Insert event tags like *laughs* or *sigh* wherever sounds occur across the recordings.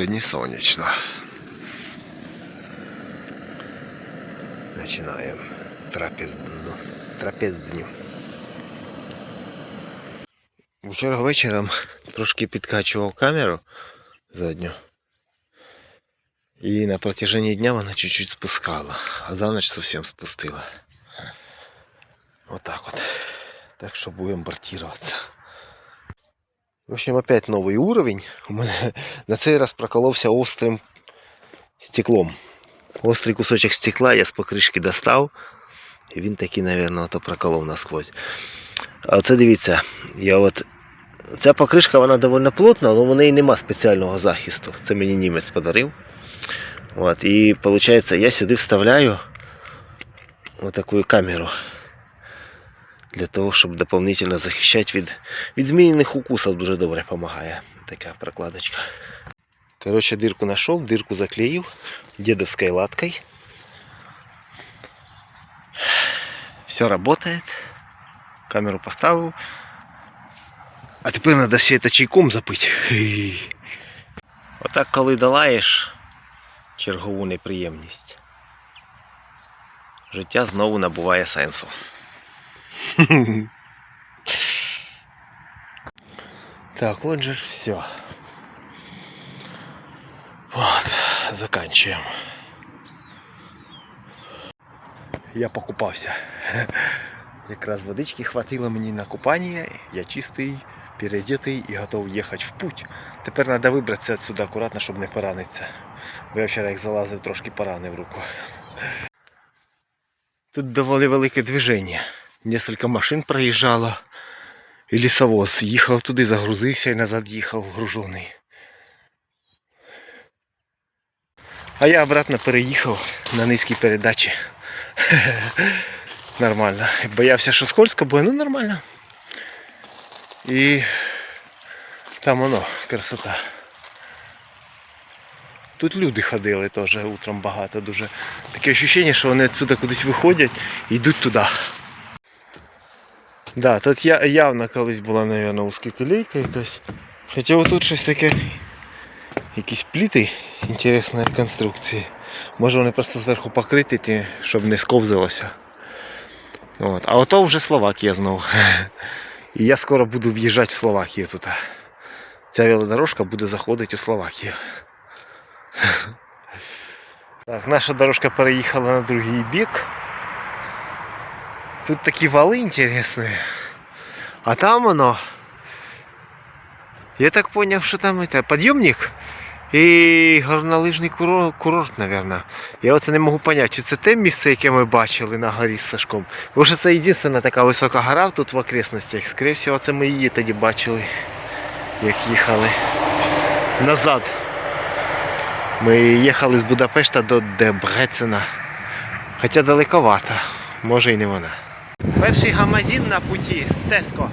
Сьогодні сонячно. Починаємо трапездну. Трапездню. Вчора вечором трошки підкачував камеру задню. І на протяжении дня вона чуть-чуть спускала, а за ночь совсем спустила. Вот так вот. Так что будем бортироваться. В общем, опять новый уровень. У мене *laughs* на цей раз проколовся острим стеклом. Острий кусочок стекла я з покришки достав. І він такий, мабуть, ото проколов насквозь. А дивіться, я от. Ця покришка вона доволі плотна, але в неї нема спеціального захисту. Це мені німець подарив. От, і виходить, я сюди вставляю отаку камеру. Для того, щоб дополнительно захищати від, від змінених укусів дуже добре допомагає. Така прокладочка. Короче, дырку нашел, дырку заклеил дедовской латкой. Все работает. Камеру поставил. А тепер треба все це чайком запити. Отак, коли долаєш чергову неприємність, життя знову набуває сенсу. Так, вот же все. Вот, заканчиваем. Я покупався. Якраз водички хватило мені на купання. Я чистий, переодетий і готов їхати в путь. Тепер треба вибратися відсюди акуратно, щоб не поранитися. Я вчора як залазив, трошки поранив руку. Тут доволі велике движення. Несколько машин проїжджало. І лісовоз їхав туди, загрузився і назад їхав гружений. А я обратно переїхав на низькій передачі. *laughs* Нормально. Боявся, що скользко буде, ну нормально. І там воно, красота. Тут люди ходили теж утром багато дуже. Таке відчуття, що вони відсюди кудись виходять і йдуть туди. Да, тут я, явно колись була, мабуть, узкоколейка якась. Хоча отут щось таке. Якісь пліти інтересної конструкції. Може вони просто зверху покриті, щоб не сковзалося. От. А ото вже Словакія знову. *laughs* І я скоро буду в'їжджати в Словакію тут. Ця велодорожка буде заходити у Словакію. *laughs* Так, наша дорожка переїхала на другий бік. Тут такі вали інтересні. А там воно. Я так поняв, що там это, підйомник і горнолижний курорт, курорт, мабуть. Я оце не можу поняти, чи це те місце, яке ми бачили на горі з Сашком. Бо що це єдина така висока гора тут в окресностях. Скоріше всього, це ми її тоді бачили, як їхали назад. Ми їхали з Будапешта до Дебрецена. Хоча далековато, може і не вона. Перший гамазин на путі Теско.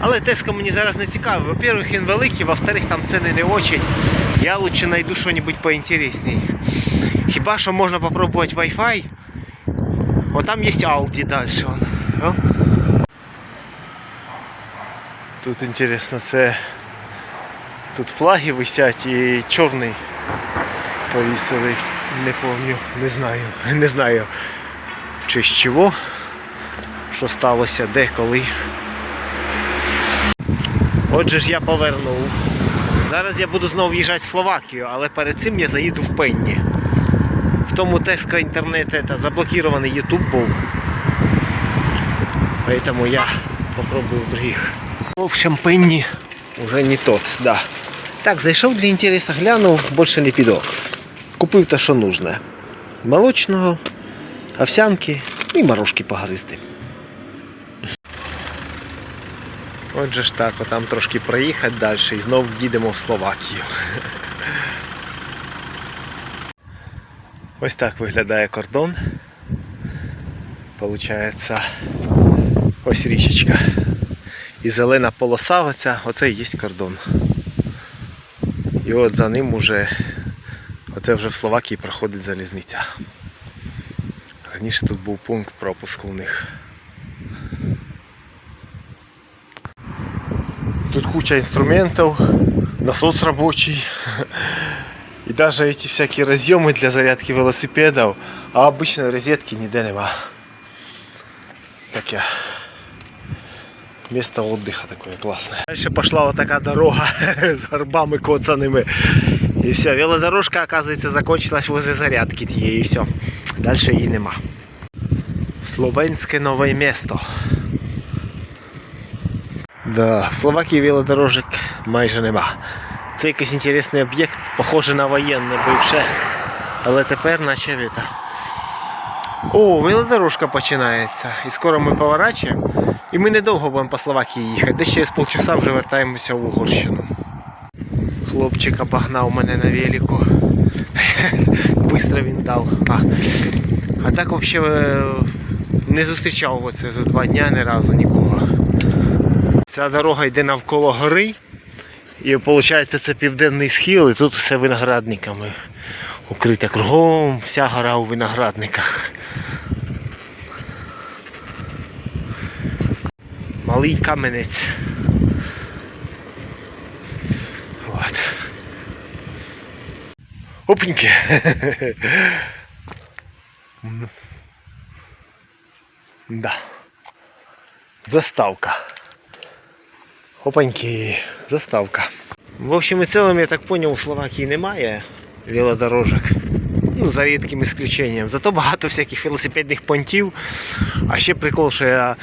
Але Теско мені зараз не цікавий. Во-первых, він великий, во-вторых, там ціни не очень. Я лучше знайду щось поінтересней. Хіба що можна попробувати Wi-Fi. О, там є Audi далі. Тут інтересно, це тут флаги висять і чорний повісили. Не пам'ятаю, не знаю. Не знаю в честь чого, що сталося, де, коли. Отже ж я повернув. Зараз я буду знову в'їжджати в Словакію, але перед цим я заїду в Пенні. В тому Теско інтернет это, заблокирований YouTube був. Поэтому я попробую других. В общем, Пенні уже не тот, да. Так, зайшов для інтересу, глянув, більше не піду. Купив те, що нужне. Молочного, овсянки і морожки погристи. Отже ж так, отам трошки проїхати далі і знову їдемо в Словакію. Ось так виглядає кордон. Получається ось річечка. І зелена полоса оця, оце і є кордон. І от за ним уже, оце вже в Словакії проходить залізниця. Раніше тут був пункт пропуску у них. куча інструментів, насос рабочий. И даже эти всякие разъемы для зарядки велосипедов. А обычной розетки ніде нема. Таке. Место отдыха такое классное. Дальше пошла вот такая дорога *laughs* с горбами коцанными. И все, велодорожка, оказывается, закончилась возле зарядки тієї, і все. Дальше її нема. Словенське нове місто. Да, в Словакії велодорожок майже нема. Це якийсь інтересний об'єкт, похоже на воєнне бивше. Але тепер наче віта. О, велодорожка починається. І скоро ми поворачуємо. І ми недовго будемо по Словакії їхати. Десь через полчаса вже вертаємося в Угорщину. Хлопчик обогнав мене на велику. *laughs* Бистро він дав. А, а так взагалі не зустрічав оце за два дня ні разу нікого. Ця дорога йде навколо гори. І виходить це південний схил, і тут все виноградниками. Укрита кругом, вся гора у виноградниках. Малий каменець. От. Опеньки. *laughs* Да. Заставка. Опаньки, заставка. В общем и целом, я так понял, у Словакії немає велодорожок. Ну, за рідким исключением. Зато багато всяких велосипедних понтів. А ще прикол, що я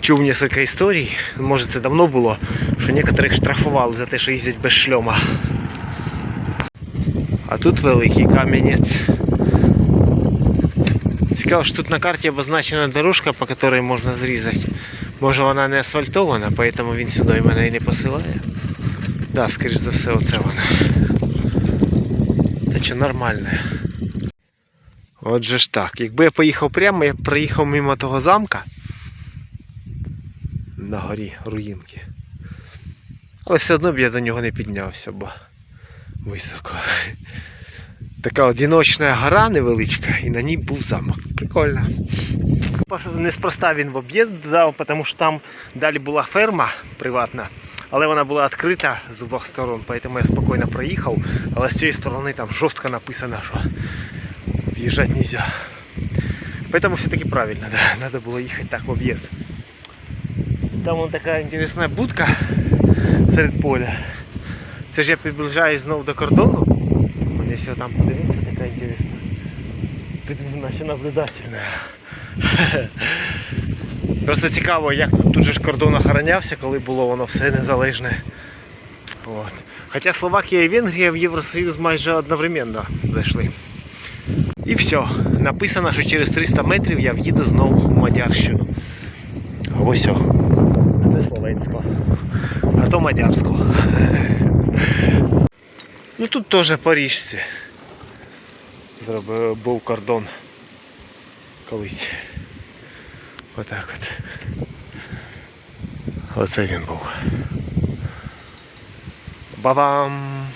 чув кілька історій, може це давно було, що некоторих штрафували за те, що їздять без шльома. А тут великий камінець. Цікаво, що тут на карті обозначена дорожка, по якій можна зрізати. Може вона не асфальтована, поэтому він сюди мене і не посилає. Да, скоріш за все, оце вона. Та що нормальне. Отже ж так. Якби я поїхав прямо, я б проїхав мимо того замка. На горі руїнки. Але все одно б я до нього не піднявся, бо високо. Така одиночна гора невеличка, і на ній був замок. Прикольно. Неспроста він в об'їзд дав, тому що там далі була ферма приватна, але вона була відкрита з обох сторон, тому я спокійно проїхав. Але з цієї сторони там жорстко написано, що в'їжджати не можна. Поэтому все-таки правильно, да, *laughs* надо було їхати так в об'їзд. Там вон така інтересна будка серед поля. Це ж я приближаюсь знову до кордону. Якщо там подивитися, така інтересна. *laughs* Наче наблюдательна. *laughs* Просто цікаво, як тут, же ж кордон охоронявся, коли було воно все незалежне. От. Хоча Словакія і Венгрія в Євросоюз майже одновременно зайшли. І все. Написано, що через 300 метрів я в'їду знову в Мадярщину. Ось о. Це Словенсько. А то Мадярсько. *laughs* Ну тут теж Паріжці. Зробив був кордон колись. Отак от. Оце він був. Бабам!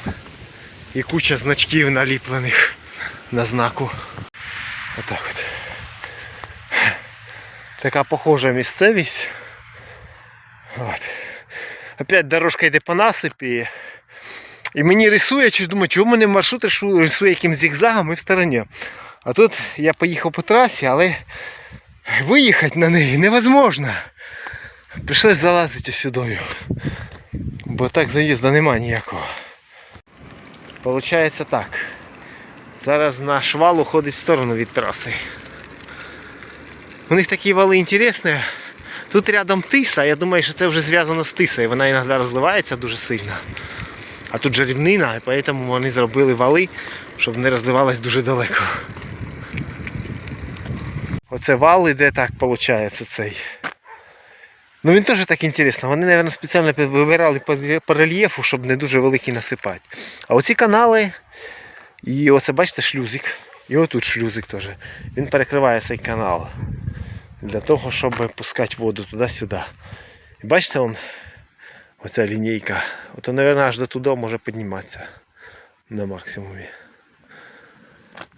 І куча значків наліплених на знаку. Отак от. Така похожа місцевість. От. Опять дорожка йде по насипі. І мені рисує, чи думаю, чому мене маршрут рисує якимсь зігзагом і в стороні. А тут я поїхав по трасі, але виїхати на неї невозможно. Прийшлось залазити сюди. Бо так заїзду нема ніякого. Получається так. Зараз на швал уходить в сторону від траси. У них такі вали інтересні. Тут рядом тиса, я думаю, що це вже зв'язано з тисою. Вона іноді розливається дуже сильно. А тут же рівнина, і тому вони зробили вали, щоб не розливалось дуже далеко. Оце вал іде так, виходить, цей. Ну він теж так інтересно. Вони, мабуть, спеціально вибирали по- рельєфу, щоб не дуже великий насипати. А оці канали, і оце бачите шлюзик. І отут шлюзик теж. Він перекриває цей канал. Для того, щоб пускати воду туди-сюди. І бачите, он, оця лінійка. Ото, мабуть, аж до туди може підніматися на максимумі.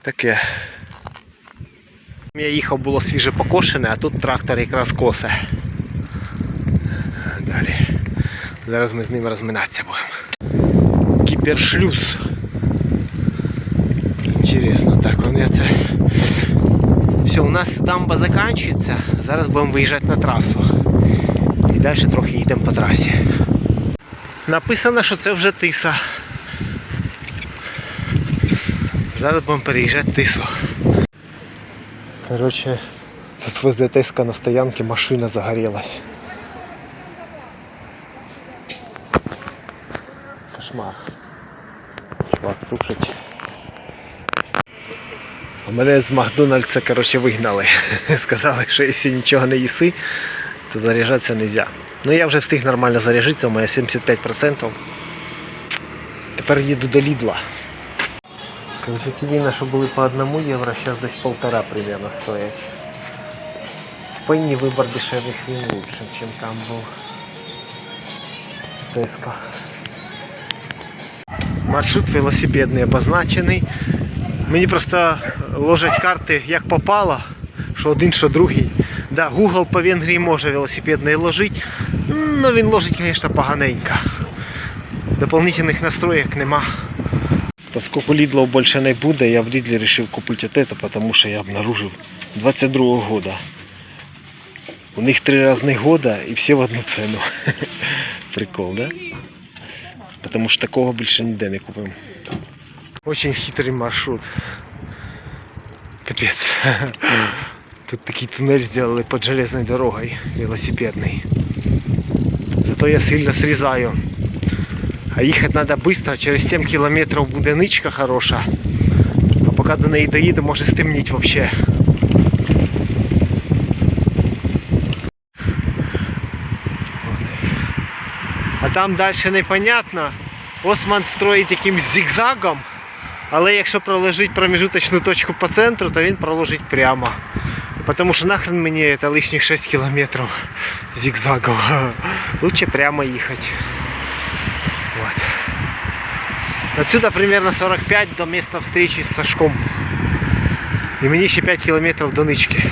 Таке. Я їхав, було свіже покошене, а тут трактор якраз косе. Далі. Зараз ми з ним розминатися будемо. гіпершлюз. Інтересно, так вони це. Все, у нас дамба закінчується. Зараз будемо виїжджати на трасу. І далі трохи їдемо по трасі. Написано, що це вже тиса. Зараз будемо переїжджати тису. Коротше, тут возле Теска на стоянці машина загорелась. Кошмар. Чувак тушить. А мене з Макдональдса коротше, вигнали. *laughs* Сказали, що якщо нічого не їси, то заряджатися не можна. Ну я вже встиг нормально заряджатися, у мене 75%. Тепер їду до Лідла. Короче, ті вина, що були по 1 євро, зараз десь полтора примерно стоять. В пенні вибір дешевих він лучше, ніж там був в Теско. Маршрут велосипедний обозначений. Мені просто ложать карти як попало, що один, що другий. Да, Google по Венгрії може велосипедний ложити, але він ложить, звісно, поганенько. Дополнительних настроєк нема. Поскольку Лідлов більше не буде, я в Лідлі вирішив купити это, тому що я обнаружив 22-го года. У них три різних года і всі в одну ціну. *laughs* Прикол, да? Потому що такого більше ніде не купимо. Очень хитрий маршрут. Капець. *laughs* Тут такий туннель зробили під железною дорогою велосипедний. Зато я сильно срізаю. А їхати треба швидко, через 7 кілометрів буде ничка хороша. А поки до неї доїду, може стемніть взагалі. А там далі непонятно. Осман строїть якимсь зигзагом, але якщо проложить промежуточну точку по центру, то він проложить прямо. Потому що нахрен мені это лишніх 6 кілометрів зигзагом. *laughs* Лучше прямо їхати. Отсюда примерно 45 до места встречи с Сашком. И мне еще 5 километров до нычки.